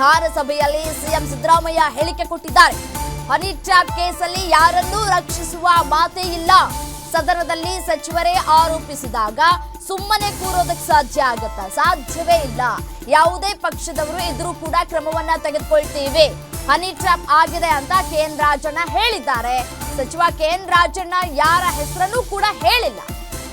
ವಿಧಾನಸಭೆಯಲ್ಲಿ ಸಿಎಂ ಸಿದ್ದರಾಮಯ್ಯ ಹೇಳಿಕೆ ಕೊಟ್ಟಿದ್ದಾರೆ. ಹನಿ ಟ್ರ್ಯಾಪ್ ಕೇಸಲ್ಲಿ ಯಾರನ್ನೂ ರಕ್ಷಿಸುವ ಮಾತೇ ಇಲ್ಲ. ಸದನದಲ್ಲಿ ಸಚಿವರೇ ಆರೋಪಿಸಿದಾಗ ಸುಮ್ಮನೆ ಕೂರೋದಕ್ಕೆ ಸಾಧ್ಯ ಆಗತ್ತಾ? ಸಾಧ್ಯವೇ ಇಲ್ಲ. ಯಾವುದೇ ಪಕ್ಷದವರು ಎದುರು ಕೂಡ ಕ್ರಮವನ್ನ ತೆಗೆದುಕೊಳ್ತೀವಿ. ಹನಿ ಟ್ರ್ಯಾಪ್ ಆಗಿದೆ ಅಂತ ಕೆ ಎನ್ ಹೇಳಿದ್ದಾರೆ. ಸಚಿವ ಕೆ ಎನ್ ಯಾರ ಹೆಸರನ್ನು ಕೂಡ ಹೇಳಿಲ್ಲ.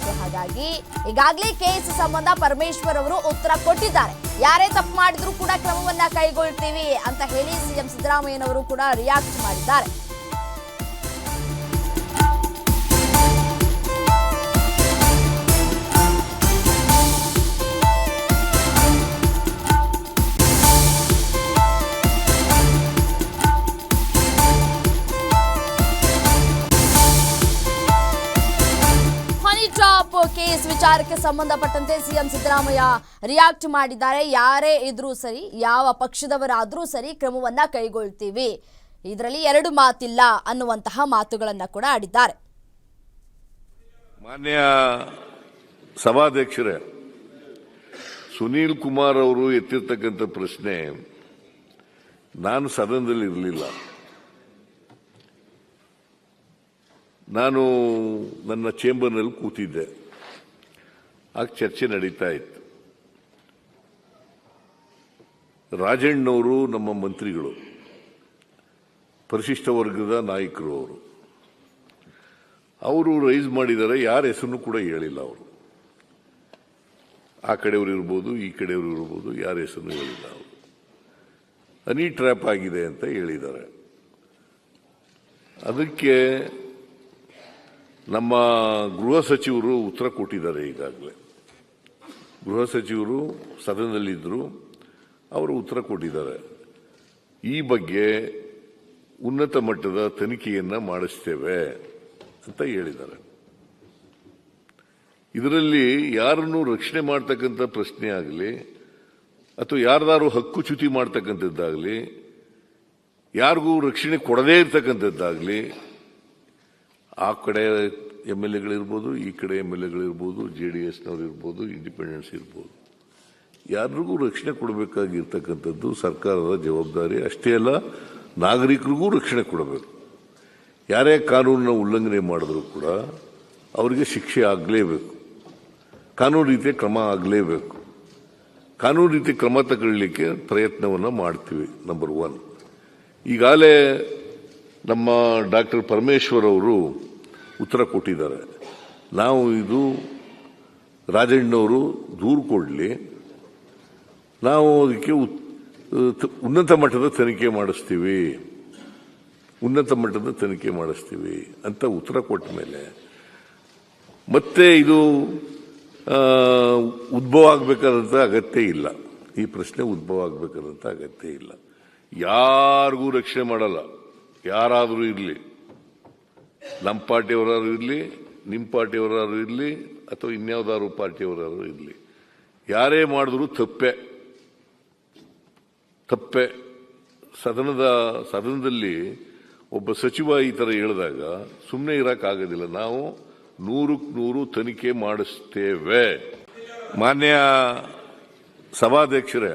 ಸೊ ಹಾಗಾಗಿ ಈಗಾಗಲೇ ಕೇಸ್ ಸಂಬಂಧ ಪರಮೇಶ್ವರ್ ಅವರು ಉತ್ತರ ಕೊಟ್ಟಿದ್ದಾರೆ. ಯಾರೇ ತಪ್ಪು ಮಾಡಿದ್ರು ಕೂಡ ಕ್ರಮವನ್ನ ಕೈಗೊಳ್ತೀವಿ ಅಂತ ಹೇಳಿ ಸಿಎಂ ಸಿದ್ದರಾಮಯ್ಯನವರು ಕೂಡ ರಿಯಾಕ್ಟ್ ಮಾಡಿದ್ದಾರೆ. ಹನಿ ಟಾಪ್ ಕೇಸ್ ವಿಚಾರಕ್ಕೆ ಸಂಬಂಧಪಟ್ಟಂತೆ ಸಿಎಂ ಸಿದ್ದರಾಮಯ್ಯ ರಿಯಾಕ್ಟ್ ಮಾಡಿದ್ದಾರೆ. ಯಾರೇ ಇದ್ರೂ ಸರಿ, ಯಾವ ಪಕ್ಷದವರಾದ್ರೂ ಸರಿ ಕ್ರಮವನ್ನ ಕೈಗೊಳ್ತೀವಿ. ಇದರಲ್ಲಿ ಎರಡು ಮಾತಿಲ್ಲ ಅನ್ನುವಂತಹ ಮಾತುಗಳನ್ನ ಕೂಡ ಆಡಿದ್ದಾರೆ. ಮಾನ್ಯ ಸಭಾಧ್ಯಕ್ಷರೇ, ಸುನೀಲ್ ಕುಮಾರ್ ಅವರು ಎತ್ತಿರ್ತಕ್ಕಂಥ ಪ್ರಶ್ನೆ ನಾನು ಸದನದಲ್ಲಿ ಇರಲಿಲ್ಲ. ನಾನು ನನ್ನ ಚೇಂಬರ್ನಲ್ಲಿ ಕೂತಿದ್ದೆ. ಆಗ ಚರ್ಚೆ ನಡೀತಾ ಇತ್ತು. ರಾಜಣ್ಣವರು ನಮ್ಮ ಮಂತ್ರಿಗಳು, ಪರಿಶಿಷ್ಟ ವರ್ಗದ ನಾಯಕರು ಅವರು. ಅವರು ರೈಸ್ ಮಾಡಿದ್ದಾರೆ ಯಾರ ಹೆಸರನ್ನು ಕೂಡ ಹೇಳಿಲ್ಲ ಅವರು. ಆ ಕಡೆಯವರು ಇರ್ಬೋದು, ಈ ಕಡೆಯವರು ಇರ್ಬೋದು, ಯಾರ ಹೆಸರನ್ನು ಹೇಳಿಲ್ಲ ಅವರು. ಹನಿ ಟ್ರ್ಯಾಪ್ ಆಗಿದೆ ಅಂತ ಹೇಳಿದ್ದಾರೆ. ಅದಕ್ಕೆ ನಮ್ಮ ಗೃಹ ಸಚಿವರು ಉತ್ತರ ಕೊಟ್ಟಿದ್ದಾರೆ ಈಗಾಗಲೇ. ಗೃಹ ಸಚಿವರು ಸದನದಲ್ಲಿದ್ದರು. ಅವರು ಉತ್ತರ ಕೊಟ್ಟಿದ್ದಾರೆ. ಈ ಬಗ್ಗೆ ಉನ್ನತ ಮಟ್ಟದ ತನಿಖೆಯನ್ನು ಮಾಡಿಸ್ತೇವೆ ಅಂತ ಹೇಳಿದ್ದಾರೆ. ಇದರಲ್ಲಿ ಯಾರನ್ನು ರಕ್ಷಣೆ ಮಾಡ್ತಕ್ಕಂಥ ಪ್ರಶ್ನೆ ಆಗಲಿ, ಅಥವಾ ಯಾರ್ದಾರು ಹಕ್ಕು ಚ್ಯುತಿ ಮಾಡ್ತಕ್ಕಂಥದ್ದಾಗಲಿ, ಯಾರಿಗೂ ರಕ್ಷಣೆ ಕೊಡದೇ ಇರ್ತಕ್ಕಂಥದ್ದಾಗಲಿ ಆ ಕಡೆ ಎಂ ಎಲ್ ಎಗಳಿರ್ಬೋದು, ಈ ಕಡೆ ಎಂ ಎಲ್ ಎಗಳಿರ್ಬೋದು, ಜೆ ಡಿ ಎಸ್ನವ್ರು ಇರ್ಬೋದು, ಇಂಡಿಪೆಂಡೆನ್ಸ್ ಇರ್ಬೋದು. ಯಾರಿಗೂ ರಕ್ಷಣೆ ಕೊಡಬೇಕಾಗಿರ್ತಕ್ಕಂಥದ್ದು ಸರ್ಕಾರದ ಜವಾಬ್ದಾರಿ. ಅಷ್ಟೇ ಅಲ್ಲ, ನಾಗರಿಕರಿಗೂ ರಕ್ಷಣೆ ಕೊಡಬೇಕು. ಯಾರೇ ಕಾನೂನನ್ನ ಉಲ್ಲಂಘನೆ ಮಾಡಿದ್ರೂ ಕೂಡ ಅವರಿಗೆ ಶಿಕ್ಷೆ ಆಗಲೇಬೇಕು. ಕಾನೂನು ರೀತಿಯ ಕ್ರಮ ಆಗಲೇಬೇಕು. ಕಾನೂನು ರೀತಿ ಕ್ರಮ ತಗೊಳ್ಳಿಕ್ಕೆ ಪ್ರಯತ್ನವನ್ನು ಮಾಡ್ತೀವಿ ನಂಬರ್ ಒನ್ ಈಗಾಗಲೇ ನಮ್ಮ ಡಾಕ್ಟರ್ ಪರಮೇಶ್ವರ್ ಅವರು ಉತ್ತರ ಕೊಟ್ಟಿದ್ದಾರೆ. ನಾವು ಇದು ರಾಜಣ್ಣವರು ದೂರು ಕೊಡಲಿ. ನಾವು ಅದಕ್ಕೆ ಉನ್ನತ ಮಟ್ಟದ ತನಿಖೆ ಮಾಡಿಸ್ತೀವಿ. ಉನ್ನತ ಮಟ್ಟದ ತನಿಖೆ ಮಾಡಿಸ್ತೀವಿ ಅಂತ ಉತ್ತರ ಕೊಟ್ಟ ಮೇಲೆ ಮತ್ತೆ ಇದು ಉದ್ಭವ ಆಗಬೇಕಾದಂಥ ಅಗತ್ಯ ಇಲ್ಲ. ಈ ಪ್ರಶ್ನೆ ಉದ್ಭವ ಆಗಬೇಕಾದಂಥ ಅಗತ್ಯ ಇಲ್ಲ. ಯಾರಿಗೂ ರಕ್ಷಣೆ ಮಾಡಲ್ಲ. ಯಾರಾದರೂ ಇರಲಿ, ನಮ್ಮ ಪಾರ್ಟಿಯವರಾದ್ರು ಇರಲಿ, ನಿಮ್ಮ ಪಾರ್ಟಿಯವರಾದ್ರು ಇರಲಿ, ಅಥವಾ ಇನ್ಯಾವುದಾದ್ರು ಪಾರ್ಟಿಯವರಾದ್ರು ಇರಲಿ, ಯಾರೇ ಮಾಡಿದ್ರು ತಪ್ಪೆ. ತಪ್ಪೆ. ಸದನದ, ಸದನದಲ್ಲಿ ಒಬ್ಬ ಸಚಿವ ಈ ಥರ ಹೇಳಿದಾಗ ಸುಮ್ಮನೆ ಇರೋಕ್ಕಾಗೋದಿಲ್ಲ, ನಾವು ನೂರಕ್ಕೆ ನೂರು ತನಿಖೆ ಮಾಡಿಸ್ತೇವೆ. ಮಾನ್ಯ ಸಭಾಧ್ಯಕ್ಷರೇ